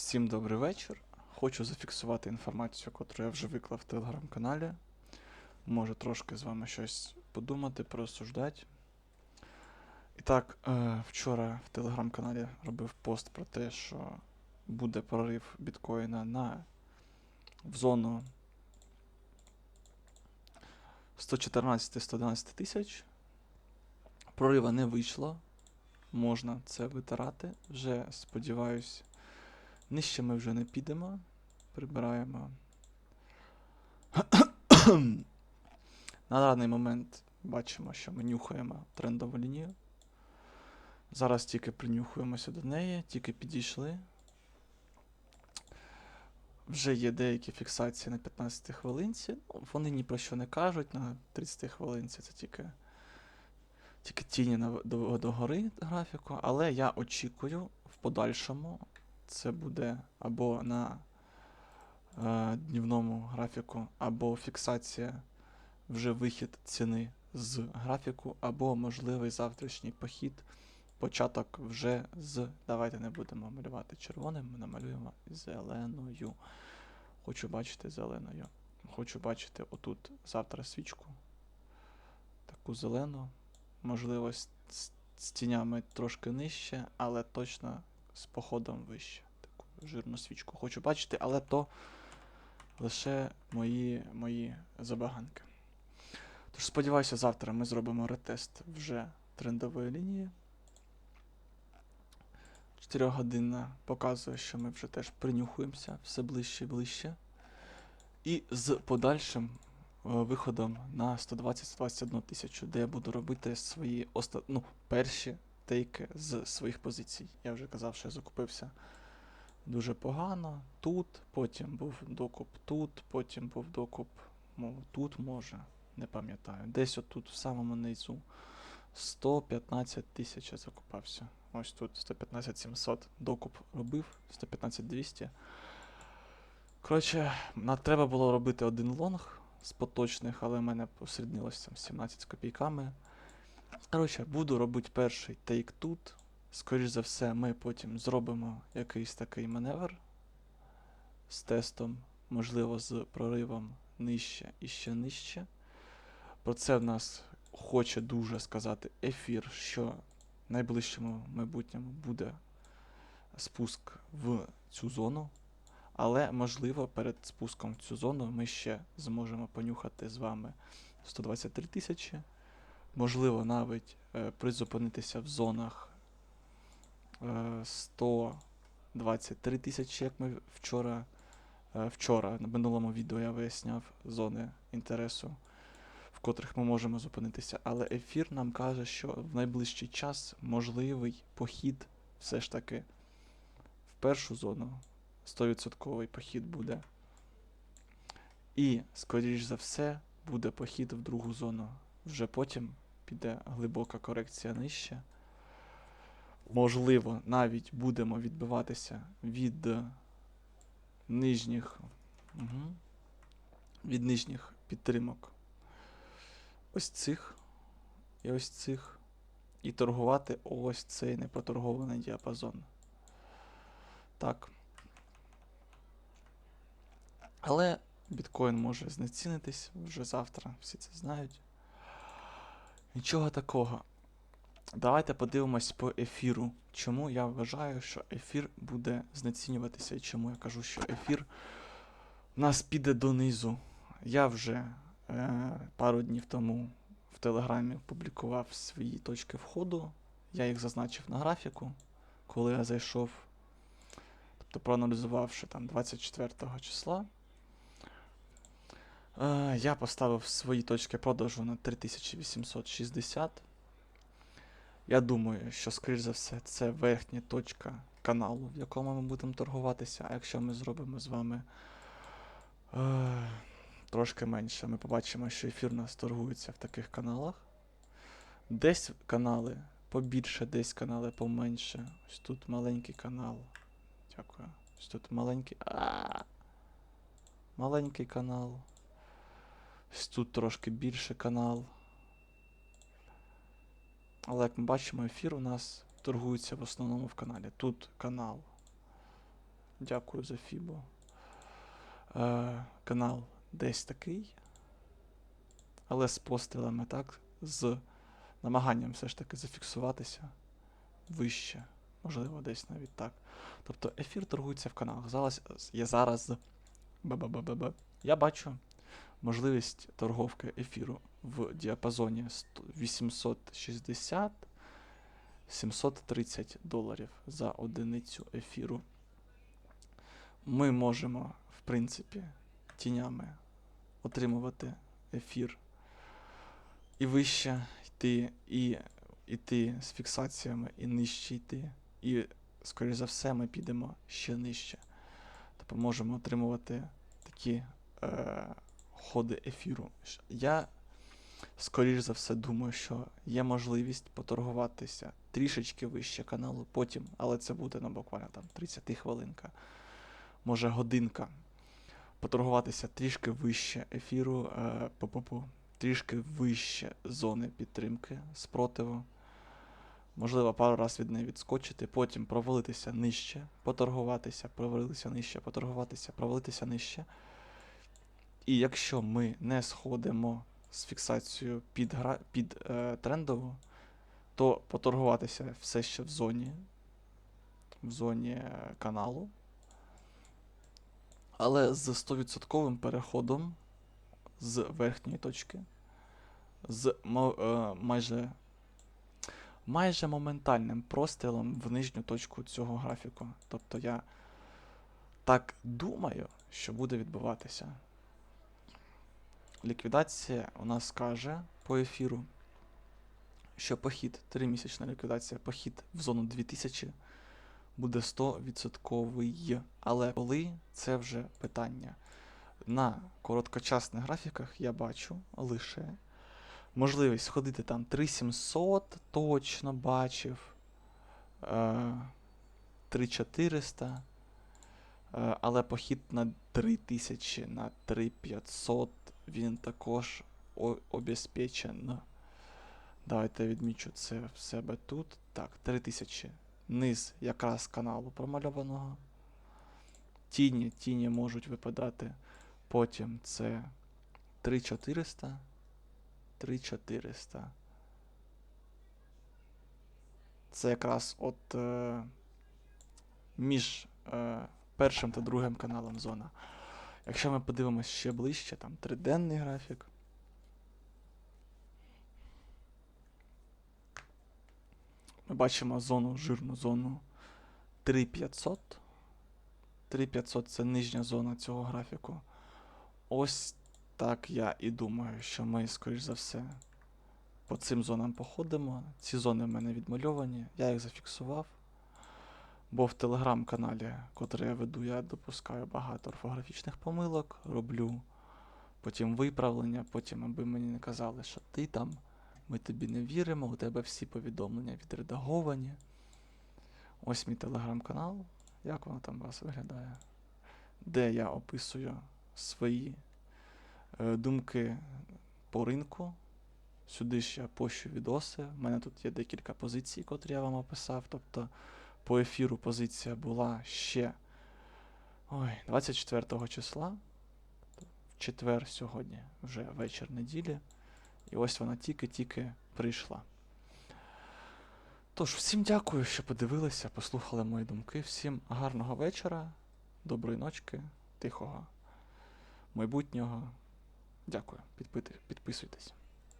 Всім добрий вечір. Хочу зафіксувати інформацію, яку я вже виклав в телеграм-каналі. Може трошки з вами щось подумати, порозсуждати. І так, е, вчора в телеграм-каналі робив пост про те, що буде прорив біткоїна на в зону 114-111 тисяч. Прорива не вийшло. Можна це витирати. Вже сподіваюсь, нижче ми вже не підемо. Прибираємо. На даний момент бачимо, що ми нюхаємо трендову лінію. Зараз тільки принюхуємося до неї, тільки підійшли. Вже є деякі фіксації на 15 хвилинці. Ну, вони ні про що не кажуть. На 30 хвилинці це тільки, тільки тіні на, до, до гори графіку. Але я очікую в подальшому. Це буде або на е, днівному графіку, або фіксація вже вихід ціни з графіку, або можливий завтрашній похід. Початок вже з. Давайте не будемо малювати червоним, ми намалюємо зеленою. Хочу бачити зеленою. Хочу бачити отут завтра свічку. Таку зелену. Можливо, з, з, тінями трошки нижче, але точно з походом вище. Таку жирну свічку хочу бачити, але то лише мої, мої забаганки. Тож сподіваюся, завтра ми зробимо ретест вже трендової лінії. 4 годинна показує, що ми вже теж принюхуємося все ближче і ближче. І з подальшим е, виходом на 120-121 тисячу, де я буду робити свої оста... ну, перші тейки з своїх позицій. Я вже казав, що я закупився дуже погано. Тут, потім був докуп тут, потім був докуп тут може, не пам'ятаю. Десь отут в самому низу 115 тисяч закупався. Ось тут 115 700 докуп робив, 115 200. Коротше, треба було робити один лонг з поточних, але в мене посріднилось там 17 з копійками. Коротше, буду робити перший тейк тут. Скоріш за все, ми потім зробимо якийсь такий маневр з тестом, можливо, з проривом нижче і ще нижче. Про це в нас хоче дуже сказати ефір, що в найближчому майбутньому буде спуск в цю зону. Але, можливо, перед спуском в цю зону ми ще зможемо понюхати з вами 123 тисячі. Можливо, навіть е, призупинитися в зонах е, 123 тисячі, як ми вчора, е, вчора на минулому відео я виясняв зони інтересу, в котрих ми можемо зупинитися. Але ефір нам каже, що в найближчий час можливий похід все ж таки в першу зону. 100% похід буде. І, скоріш за все, буде похід в другу зону. Вже потім піде глибока корекція нижче. Можливо, навіть будемо відбиватися від нижніх, від нижніх підтримок. Ось цих і ось цих. І торгувати ось цей непроторгований діапазон. Так. Але біткоін може знецінитись вже завтра, всі це знають. Нічого такого. Давайте подивимось по ефіру. Чому я вважаю, що ефір буде знецінюватися і чому я кажу, що ефір у нас піде донизу. Я вже е, пару днів тому в Телеграмі публікував свої точки входу. Я їх зазначив на графіку, коли я зайшов, тобто проаналізувавши там 24 числа. Я поставив свої точки продажу на 3860. Я думаю, що, скоріш за все, це верхня точка каналу, в якому ми будемо торгуватися. А якщо ми зробимо з вами е, трошки менше, ми побачимо, що ефір у нас торгується в таких каналах. Десь канали побільше, десь канали поменше. Ось тут маленький канал. Дякую. Ось тут маленький. А! Маленький канал. Ось тут трошки більше канал. Але як ми бачимо, ефір у нас торгується в основному в каналі. Тут канал Дякую за Фібо. Е, канал десь такий. Але з пострілами, так? З намаганням все ж таки зафіксуватися вище. Можливо, десь навіть так. Тобто ефір торгується в каналах. Зараз я зараз. Ба-ба-ба-ба-ба. Я бачу можливість торговки ефіру в діапазоні 860 730 доларів за одиницю ефіру. Ми можемо, в принципі, тінями отримувати ефір і вище йти, і йти з фіксаціями, і нижче йти. І, скоріш за все, ми підемо ще нижче. Тобто можемо отримувати такі е, ходи ефіру. Я, скоріш за все, думаю, що є можливість поторгуватися трішечки вище каналу, потім, але це буде ну, буквально там 30 хвилинка, може годинка. Поторгуватися трішки вище ефіру, е, по-по-по, трішки вище зони підтримки спротиву. Можливо, пару разів від неї відскочити, потім провалитися нижче, поторгуватися, провалитися нижче, поторгуватися, провалитися нижче. І якщо ми не сходимо з фіксацією під, гра... під е, трендову, то поторгуватися все ще в зоні, в зоні е, каналу. Але з 100% переходом з верхньої точки, з е, майже, майже моментальним прострілом в нижню точку цього графіку. Тобто я так думаю, що буде відбуватися. Ліквідація у нас каже по ефіру, що похід, 3-місячна ліквідація, похід в зону 2000 буде 100%. Але коли це вже питання. На короткочасних графіках я бачу лише можливість ходити там 3700, точно бачив. е, 3400. е, Але похід на 3000, на 3500 він також обезпечен. Давайте відмічу це в себе тут. Так, 3000. Низ якраз каналу промальованого. Тіні, тіні можуть випадати. Потім це 3400. 3400. Це якраз от е, між е, першим та другим каналом зона. Якщо ми подивимось ще ближче, там триденний графік. Ми бачимо зону, жирну зону 3500. 3500 це нижня зона цього графіку. Ось так я і думаю, що ми, скоріш за все, по цим зонам походимо. Ці зони в мене відмальовані, я їх зафіксував. Бо в телеграм-каналі, котрий я веду, я допускаю багато орфографічних помилок, роблю потім виправлення, потім, аби мені не казали, що ти там, ми тобі не віримо, у тебе всі повідомлення відредаговані. Ось мій телеграм-канал, як воно там у вас виглядає, де я описую свої е, думки по ринку. Сюди ж я пощу відоси. У мене тут є декілька позицій, котрі я вам описав. Тобто по ефіру позиція була ще ой, 24 числа. В четвер сьогодні, вже вечір неділі. І ось вона тільки-тільки прийшла. Тож, всім дякую, що подивилися, послухали мої думки. Всім гарного вечора, доброї ночки, тихого майбутнього. Дякую. Підписуйтесь.